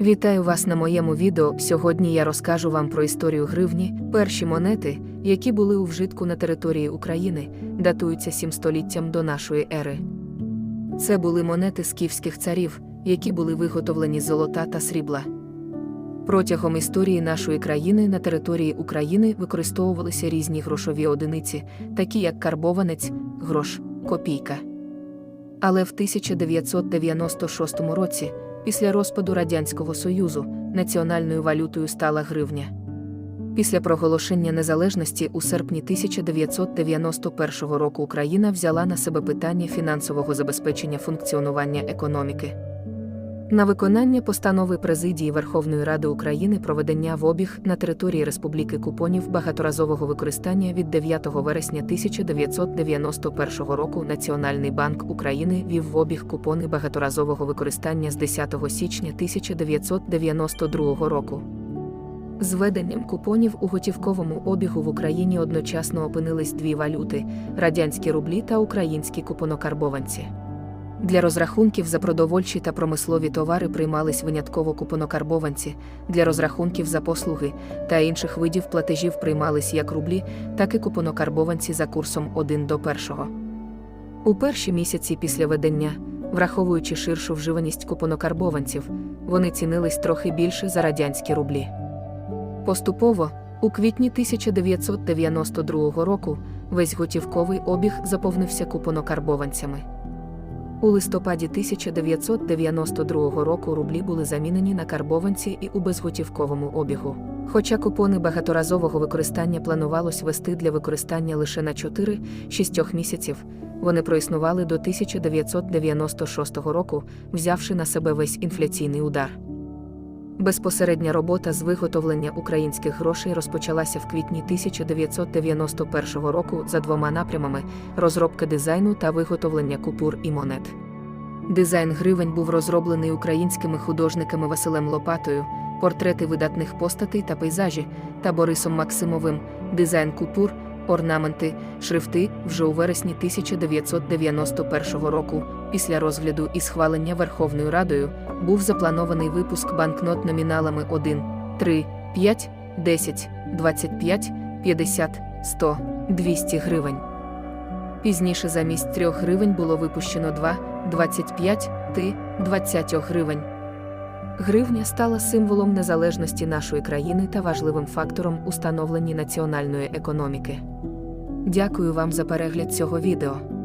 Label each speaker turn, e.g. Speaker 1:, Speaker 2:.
Speaker 1: Вітаю вас на моєму відео. Сьогодні я розкажу вам про історію гривні. Перші монети, які були у вжитку на території України, датуються сім століттям до нашої ери. Це були монети скіфських царів, які були виготовлені з золота та срібла. Протягом історії нашої країни на території України використовувалися різні грошові одиниці, такі як карбованець, грош, копійка. Але в 1996 році, після розпаду Радянського Союзу, національною валютою стала гривня. Після проголошення незалежності у серпні 1991 року Україна взяла на себе питання фінансового забезпечення функціонування економіки. На виконання постанови Президії Верховної Ради України проведення в обіг на території Республіки купонів багаторазового використання від 9 вересня 1991 року Національний банк України вів в обіг купони багаторазового використання з 10 січня 1992 року. З введенням купонів у готівковому обігу в Україні одночасно опинились дві валюти радянські рублі та українські купонокарбованці. Для розрахунків за продовольчі та промислові товари приймались винятково купонокарбованці, для розрахунків за послуги та інших видів платежів приймались як рублі, так і купонокарбованці за курсом 1 до 1. У перші місяці після ведення, враховуючи ширшу вживаність купонокарбованців, вони цінились трохи більше за радянські рублі. Поступово, у квітні 1992 року, весь готівковий обіг заповнився купонокарбованцями. У листопаді 1992 року рублі були замінені на карбованці і у безготівковому обігу. Хоча купони багаторазового використання планувалось вести для використання лише на 4-6 місяців, вони проіснували до 1996 року, взявши на себе весь інфляційний удар. Безпосередня робота з виготовлення українських грошей розпочалася в квітні 1991 року за двома напрямами: розробка дизайну та виготовлення купюр і монет. Дизайн гривень був розроблений українськими художниками Василем Лопатою, портрети видатних постатей та пейзажі та Борисом Максимовим, дизайн купюр, орнаменти, шрифти вже у вересні 1991 року, після розгляду і схвалення Верховною Радою, був запланований випуск банкнот номіналами 1, 3, 5, 10, 25, 50, 100, 200 гривень. Пізніше замість 3 гривень було випущено 2, 25, ти, 20 гривень. Гривня стала символом незалежності нашої країни та важливим фактором у становленні національної економіки. Дякую вам за перегляд цього відео.